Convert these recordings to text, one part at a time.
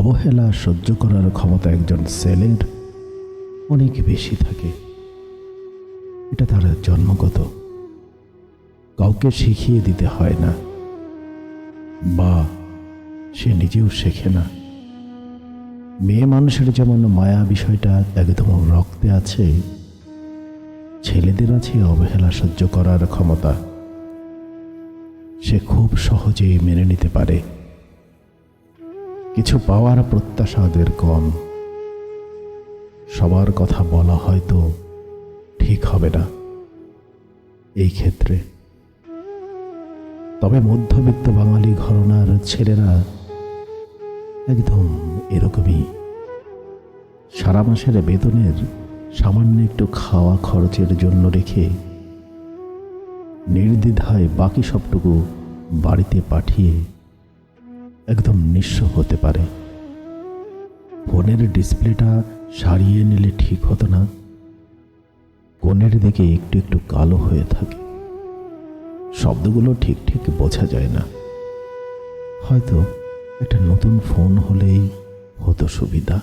অবহেলা সহ্য করার ক্ষমতা একজন সেলের অনেক বেশি থাকে। এটা তার জন্মগত। কাউকে শিখিয়ে দিতে হয় না। বা সে নিজেও শেখে না। মেয়ে মানুষের যেমন মায়া বিষয়টা একদম রক্তে আছে, ছেলেদের আছে অবহেলা সহ্য করার ক্ষমতা। সে খুব সহজেই মেনে নিতে পারে। কিছু পাওয়ার প্রত্যাশা ওদের কম। সবার কথা বলা হয়তো ঠিক হবে না এই ক্ষেত্রে। তবে মধ্যবিত্ত বাঙালি ঘরনার ছেলেরা একদম এরকমই। সারা মাসের বেতনের সামান্য একটু খাওয়া খরচের জন্য রেখে নির্দ্বিধায় বাকি সবটুকু বাড়িতে পাঠিয়ে একদম নিঃস্ব হতে পারে। ফোনের ডিসপ্লেটা সারিয়ে নিলে ঠিক হতো না। কোণের দিকে একটু একটু কালো হয়ে থাকে। শব্দগুলো ঠিক ঠিক বোঝা যায় না। হয়তো একটা নতুন ফোন হলেই হতো সুবিধা।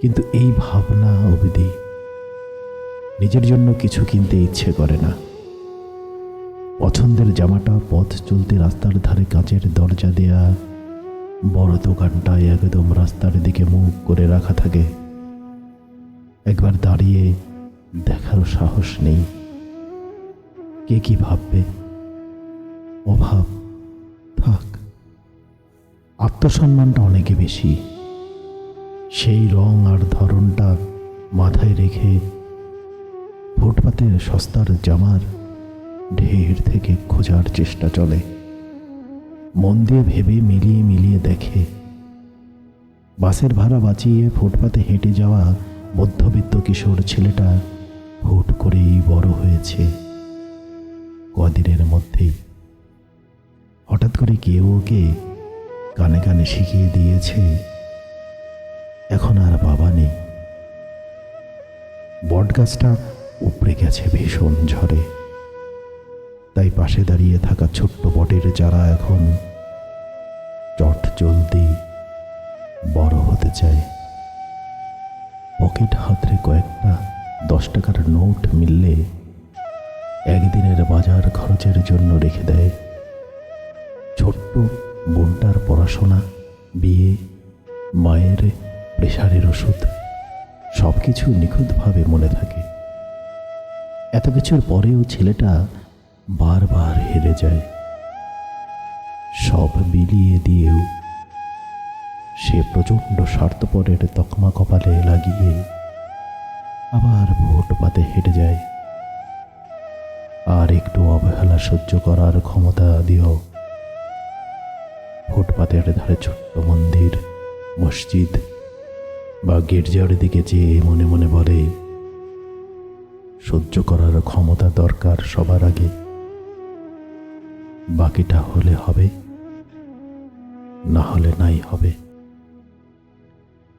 কিন্তু এই ভাবনা অবধি নিজের জন্য কিছু কিনতে ইচ্ছে করে না। পছন্দের জামাটা পথ চলতে রাস্তার ধারে কাঁচের দরজা দেয়া। বড় দোকানটায় একদম রাস্তার দিকে মুখ করে রাখা থাকে। একবার দাঁড়িয়ে দেখারও সাহস নেই। কে কি ভাববে? অভাব। থাক। আত্মসম্মানটা অনেকে বেশি। সেই রং আর ধরনটা মাথায় রেখে ফুটপাতের সস্তার জামার ঢের থেকে খোঁজার চেষ্টা চলে। মন দিয়ে ভেবে মিলিয়ে মিলিয়ে দেখে। বাসের ভাড়া বাঁচিয়ে ফুটপাতে হেঁটে যাওয়া মধ্যবিত্ত কিশোর ছেলেটা হুট করেই বড় হয়েছে। কদিনের মধ্যেই। হঠাৎ করে কেউ ওকে কানে কানে শিখিয়ে দিয়েছে, এখন আর বাবা নেই। বটগাছটা উপড়ে গেছে ভীষণ ঝড়ে। তাই পাশে দাঁড়িয়ে থাকা ছোট্ট বটের যারা এখন চট জলদি বড় হতে চায়। পকেট হাতরে কয়েকটা দশ টাকার নোট মিললে একদিনের বাজার খরচের জন্য রেখে দেয়। ছোট্ট বোনটার পড়াশোনা, বিয়ে, মায়ের প্রেশারের ওষুধ সব কিছু নিখুঁতভাবে মনে থাকে। এত কিছুর পরেও ছেলেটা বারবার হেরে যায়। সব বিলিয়ে দিয়েও সে প্রচণ্ড স্বার্থপরের তকমা কপালে লাগিয়ে আবার ভোট পাতে হেঁটে যায়। আর একটু অবহেলা সহ্য করার ক্ষমতা দিও। ফুটপাতের ধারে ছোট্ট মন্দির, মসজিদ বা গির্জার দিকে চেয়ে মনে মনে বলে, সহ্য করার ক্ষমতা দরকার সবার আগে। বাকিটা হলে হবে না হলে নাই হবে।